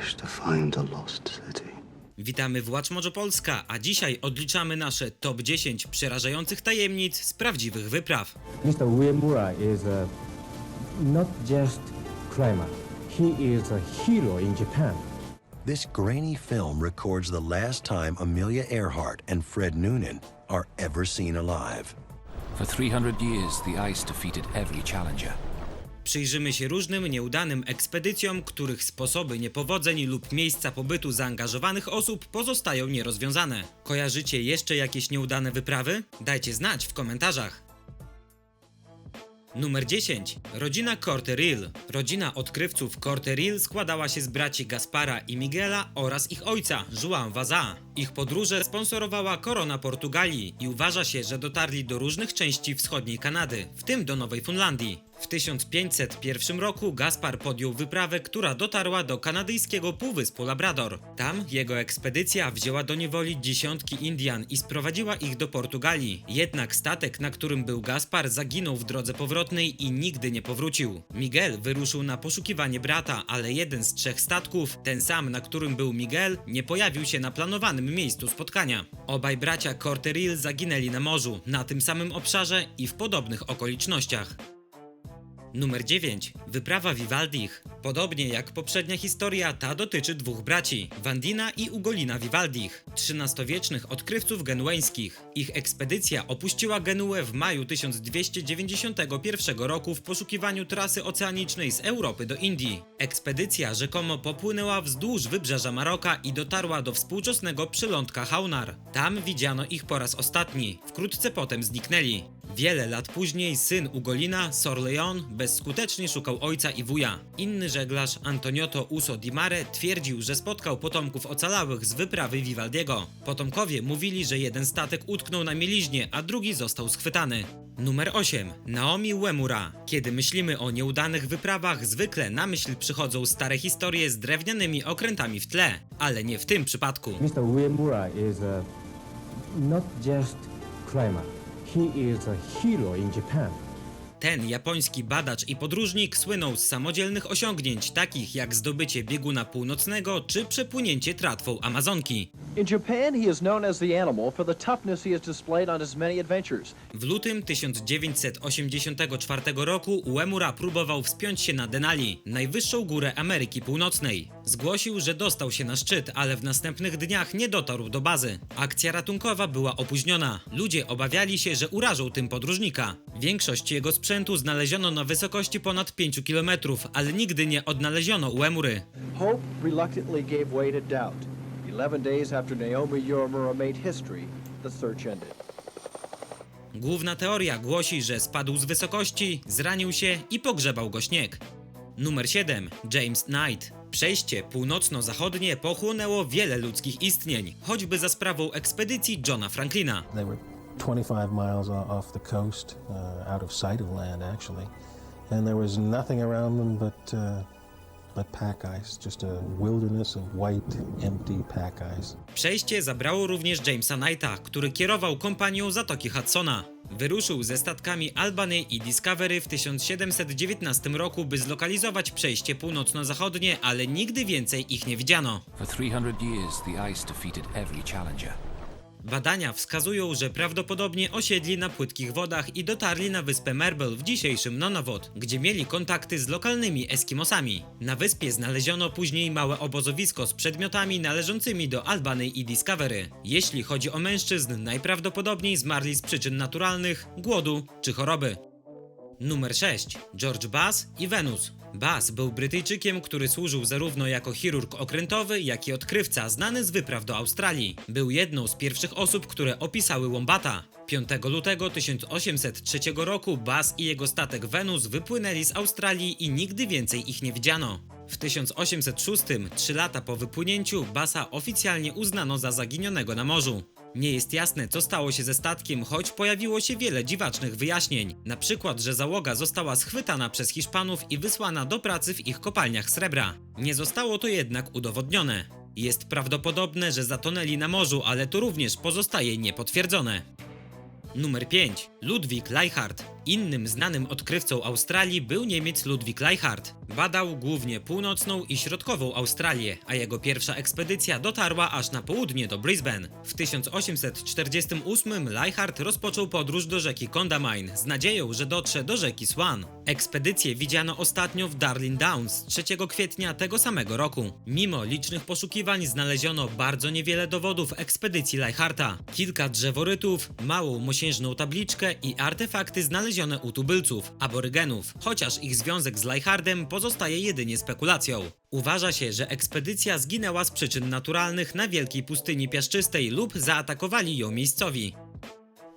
wish to find a lost city. Witamy w Watch Mojo Polska, a dzisiaj odliczamy nasze top 10 przerażających tajemnic z prawdziwych wypraw. Mr. Uemura is uh, not just climber. He is a hero in Japan. This grainy film records the last time Amelia Earhart and Fred Noonan are ever seen alive. For 300 years, the ice defeated every challenger. Przyjrzymy się różnym nieudanym ekspedycjom, których sposoby niepowodzeń lub miejsca pobytu zaangażowanych osób pozostają nierozwiązane. Kojarzycie jeszcze jakieś nieudane wyprawy? Dajcie znać w komentarzach. Numer 10. Rodzina Corteril. Rodzina odkrywców Corteril składała się z braci Gaspara i Miguela oraz ich ojca, Juan Vaza. Ich podróże sponsorowała Korona Portugalii i uważa się, że dotarli do różnych części wschodniej Kanady, w tym do Nowej Fundlandii. W 1501 roku Gaspar podjął wyprawę, która dotarła do kanadyjskiego półwyspu Labrador. Tam jego ekspedycja wzięła do niewoli dziesiątki Indian i sprowadziła ich do Portugalii. Jednak statek, na którym był Gaspar, zaginął w drodze powrotnej i nigdy nie powrócił. Miguel wyruszył na poszukiwanie brata, ale jeden z trzech statków, ten sam, na którym był Miguel, nie pojawił się na planowanym miejscu spotkania. Obaj bracia Corteril zaginęli na morzu, na tym samym obszarze i w podobnych okolicznościach. Numer 9. Wyprawa Vivaldich. Podobnie jak poprzednia historia, ta dotyczy dwóch braci, Wandina i Ugolina Vivaldich, XIII-wiecznych odkrywców genueńskich. Ich ekspedycja opuściła Genuę w maju 1291 roku w poszukiwaniu trasy oceanicznej z Europy do Indii. Ekspedycja rzekomo popłynęła wzdłuż wybrzeża Maroka i dotarła do współczesnego przylądka Haunar. Tam widziano ich po raz ostatni, wkrótce potem zniknęli. Wiele lat później syn Ugolina, Sor Leon, bezskutecznie szukał ojca i wuja. Inny żeglarz, Antonioto Uso di Mare, twierdził, że spotkał potomków ocalałych z wyprawy Vivaldiego. Potomkowie mówili, że jeden statek utknął na mieliźnie, a drugi został schwytany. Numer 8. Naomi Uemura. Kiedy myślimy o nieudanych wyprawach, zwykle na myśl przychodzą stare historie z drewnianymi okrętami w tle, ale nie w tym przypadku. Mr. Uemura is uh, not just climber. He is a hero in Japan. Ten japoński badacz i podróżnik słynął z samodzielnych osiągnięć, takich jak zdobycie bieguna północnego czy przepłynięcie tratwą Amazonki. In Japan, he is known as the animal for the toughness he has displayed on his many adventures. W lutym 1984 roku Uemura próbował wspiąć się na Denali, najwyższą górę Ameryki Północnej. Zgłosił, że dostał się na szczyt, ale w następnych dniach nie dotarł do bazy. Akcja ratunkowa była opóźniona. Ludzie obawiali się, że urażą tym podróżnika. Większość jego sprzętu znaleziono na wysokości ponad 5 km, ale nigdy nie odnaleziono Uemury. Hope reluctantly gave way to doubt. Eleven days after Naomi Uemura made history, the search ended. Główna teoria głosi, że spadł z wysokości, zranił się i pogrzebał go śnieg. Numer 7. James Knight. Przejście północno-zachodnie pochłonęło wiele ludzkich istnień, choćby za sprawą ekspedycji Johna Franklina. They were 25 miles off the coast, uh, out of sight of land, actually. And there was nothing around them but, uh, Przejście zabrało również Jamesa Knighta, który kierował kompanią Zatoki Hudsona. Wyruszył ze statkami Albany i Discovery w 1719 roku, by zlokalizować przejście północno-zachodnie, ale nigdy więcej ich nie widziano. For 300 years, the ice defeated every challenger. Badania wskazują, że prawdopodobnie osiedli na płytkich wodach i dotarli na wyspę Merbel w dzisiejszym Nunavut, gdzie mieli kontakty z lokalnymi Eskimosami. Na wyspie znaleziono później małe obozowisko z przedmiotami należącymi do Albany i Discovery. Jeśli chodzi o mężczyzn, najprawdopodobniej zmarli z przyczyn naturalnych, głodu czy choroby. Numer 6. George Bass i Venus. Bass był Brytyjczykiem, który służył zarówno jako chirurg okrętowy, jak i odkrywca znany z wypraw do Australii. Był jedną z pierwszych osób, które opisały Wombata. 5 lutego 1803 roku Bass i jego statek Venus wypłynęli z Australii i nigdy więcej ich nie widziano. W 1806, trzy lata po wypłynięciu, Bassa oficjalnie uznano za zaginionego na morzu. Nie jest jasne, co stało się ze statkiem, choć pojawiło się wiele dziwacznych wyjaśnień. Na przykład, że załoga została schwytana przez Hiszpanów i wysłana do pracy w ich kopalniach srebra. Nie zostało to jednak udowodnione. Jest prawdopodobne, że zatonęli na morzu, ale to również pozostaje niepotwierdzone. Numer 5. Ludwik Leichhardt. Innym znanym odkrywcą Australii był Niemiec Ludwig Leichhardt. Badał głównie północną i środkową Australię, a jego pierwsza ekspedycja dotarła aż na południe do Brisbane. W 1848 Leichhardt rozpoczął podróż do rzeki Condamine z nadzieją, że dotrze do rzeki Swan. Ekspedycję widziano ostatnio w Darling Downs 3 kwietnia tego samego roku. Mimo licznych poszukiwań znaleziono bardzo niewiele dowodów ekspedycji Leichhardta. Kilka drzeworytów, małą mosiężną tabliczkę i artefakty znalezione u tubylców, aborygenów, chociaż ich związek z Leichhardtem pozostaje jedynie spekulacją. Uważa się, że ekspedycja zginęła z przyczyn naturalnych na wielkiej pustyni piaszczystej lub zaatakowali ją miejscowi.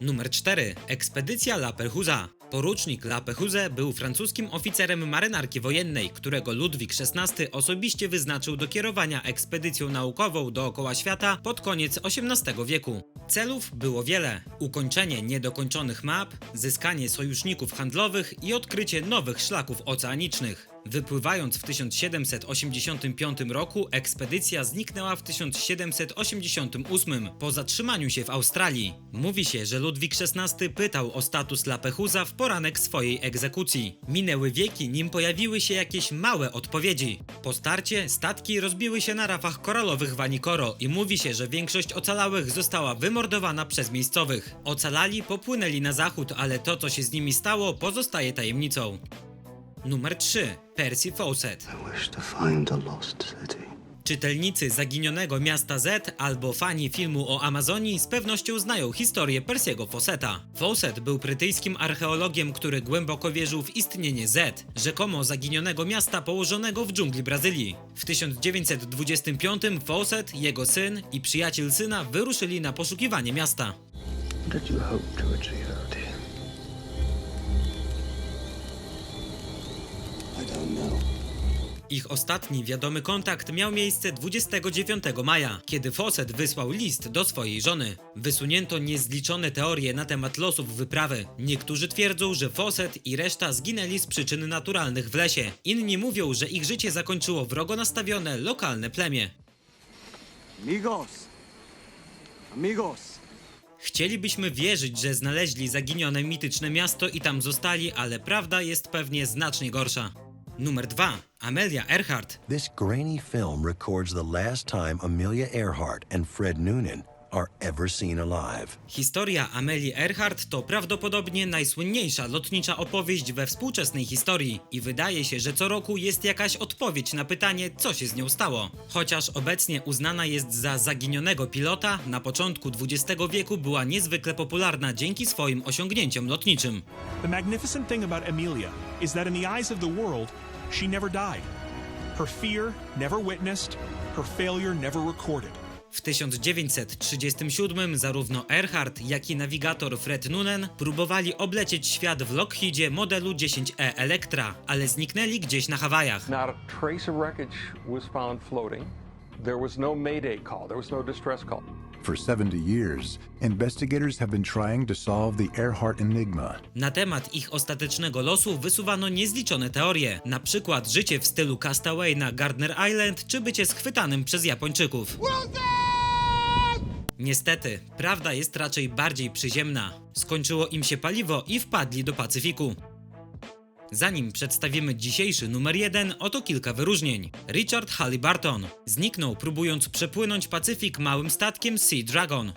Numer 4. Ekspedycja La Perhuza. Porucznik La Pehuze był francuskim oficerem marynarki wojennej, którego Ludwik XVI osobiście wyznaczył do kierowania ekspedycją naukową dookoła świata pod koniec XVIII wieku. Celów było wiele: ukończenie niedokończonych map, zyskanie sojuszników handlowych i odkrycie nowych szlaków oceanicznych. Wypływając w 1785 roku, ekspedycja zniknęła w 1788 po zatrzymaniu się w Australii. Mówi się, że Ludwik XVI pytał o status La Pechusa w poranek swojej egzekucji. Minęły wieki, nim pojawiły się jakieś małe odpowiedzi. Po starcie statki rozbiły się na rafach koralowych Vanikoro i mówi się, że większość ocalałych została wymordowana przez miejscowych. Ocalali popłynęli na zachód, ale to co się z nimi stało pozostaje tajemnicą. Numer 3. Percy Fawcett. Czytelnicy zaginionego miasta Z albo fani filmu o Amazonii z pewnością znają historię Persiego Fawcetta. Fawcett był brytyjskim archeologiem, który głęboko wierzył w istnienie Z, rzekomo zaginionego miasta położonego w dżungli Brazylii. W 1925 Fawcett, jego syn i przyjaciel syna wyruszyli na poszukiwanie miasta. Did you hope to achieve Ich ostatni wiadomy kontakt miał miejsce 29 maja, kiedy Fawcett wysłał list do swojej żony. Wysunięto niezliczone teorie na temat losów wyprawy. Niektórzy twierdzą, że Fawcett i reszta zginęli z przyczyn naturalnych w lesie. Inni mówią, że ich życie zakończyło wrogo nastawione lokalne plemię. Amigos. Amigos. Chcielibyśmy wierzyć, że znaleźli zaginione mityczne miasto i tam zostali, ale prawda jest pewnie znacznie gorsza. Numer 2. Amelia Earhart. This grainy film records the last time Amelia Earhart and Fred Noonan are ever seen alive. Historia Amelii Earhart to prawdopodobnie najsłynniejsza lotnicza opowieść we współczesnej historii i wydaje się, że co roku jest jakaś odpowiedź na pytanie, co się z nią stało. Chociaż obecnie uznana jest za zaginionego pilota, na początku XX wieku była niezwykle popularna dzięki swoim osiągnięciom lotniczym. The magnificent thing about Amelia is that in the eyes of the world, she never died. Her fear never witnessed, her failure never recorded. W 1937 zarówno Earhart, jak i nawigator Fred Noonan próbowali oblecieć świat w Lockheedzie modelu 10E Electra, ale zniknęli gdzieś na Hawajach. Not a trace of wreckage was found floating. There was no mayday call. There was no distress call. For 70 years, investigators have been trying to solve the Earhart Enigma. Na temat ich ostatecznego losu wysuwano niezliczone teorie, na przykład życie w stylu Castaway na Gardner Island, czy bycie schwytanym przez Japończyków. Niestety, prawda jest raczej bardziej przyziemna. Skończyło im się paliwo i wpadli do Pacyfiku. Zanim przedstawimy dzisiejszy numer jeden, oto kilka wyróżnień. Richard Halliburton zniknął próbując przepłynąć Pacyfik małym statkiem Sea Dragon.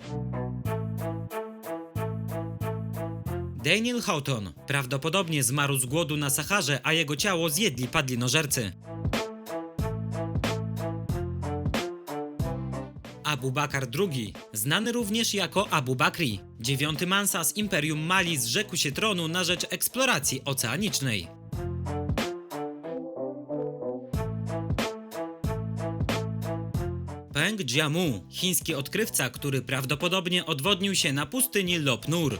Daniel Houghton prawdopodobnie zmarł z głodu na Saharze, a jego ciało zjedli padlinożercy. Abu Bakr II, znany również jako Abu Bakri, dziewiąty Mansa z Imperium Mali zrzekł się tronu na rzecz eksploracji oceanicznej. Peng Jiamu, chiński odkrywca, który prawdopodobnie odwodnił się na pustyni Lop Nur.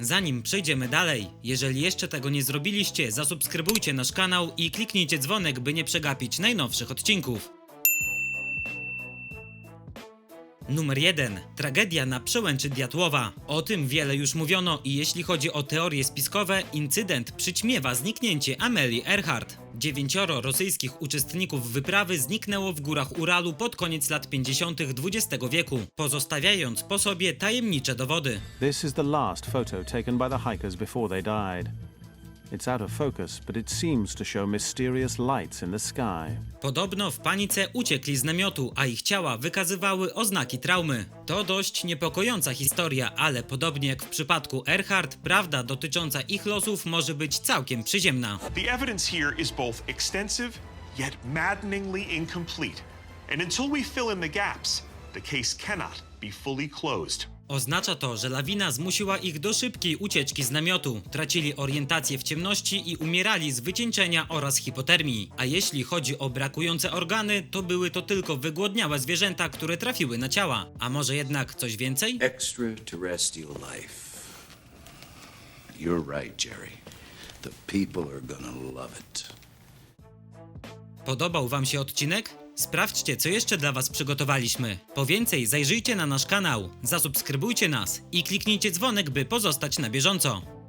Zanim przejdziemy dalej, jeżeli jeszcze tego nie zrobiliście, zasubskrybujcie nasz kanał i kliknijcie dzwonek, by nie przegapić najnowszych odcinków. Numer 1. Tragedia na przełęczy Diatłowa. O tym wiele już mówiono i jeśli chodzi o teorie spiskowe, incydent przyćmiewa zniknięcie Amelii Earhart. Dziewięcioro rosyjskich uczestników wyprawy zniknęło w górach Uralu pod koniec lat 50. XX wieku, pozostawiając po sobie tajemnicze dowody. This is the last photo taken by the hikers before they died. It's out of focus, but it seems to show mysterious lights in the sky. Podobno w panice uciekli z namiotu, a ich ciała wykazywały oznaki traumy. To dość niepokojąca historia, ale podobnie jak w przypadku Earhart, prawda dotycząca ich losów może być całkiem przyziemna. The evidence here is both extensive yet maddeningly incomplete. And until we fill in the gaps, the case cannot be fully closed. Oznacza to, że lawina zmusiła ich do szybkiej ucieczki z namiotu, tracili orientację w ciemności i umierali z wycieńczenia oraz hipotermii. A jeśli chodzi o brakujące organy, to były to tylko wygłodniałe zwierzęta, które trafiły na ciała. A może jednak coś więcej? Extraterrestrial life. You're right, Jerry. The people are gonna love it. Podobał Wam się odcinek? Sprawdźcie, co jeszcze dla Was przygotowaliśmy. Po więcej zajrzyjcie na nasz kanał, zasubskrybujcie nas i kliknijcie dzwonek, by pozostać na bieżąco.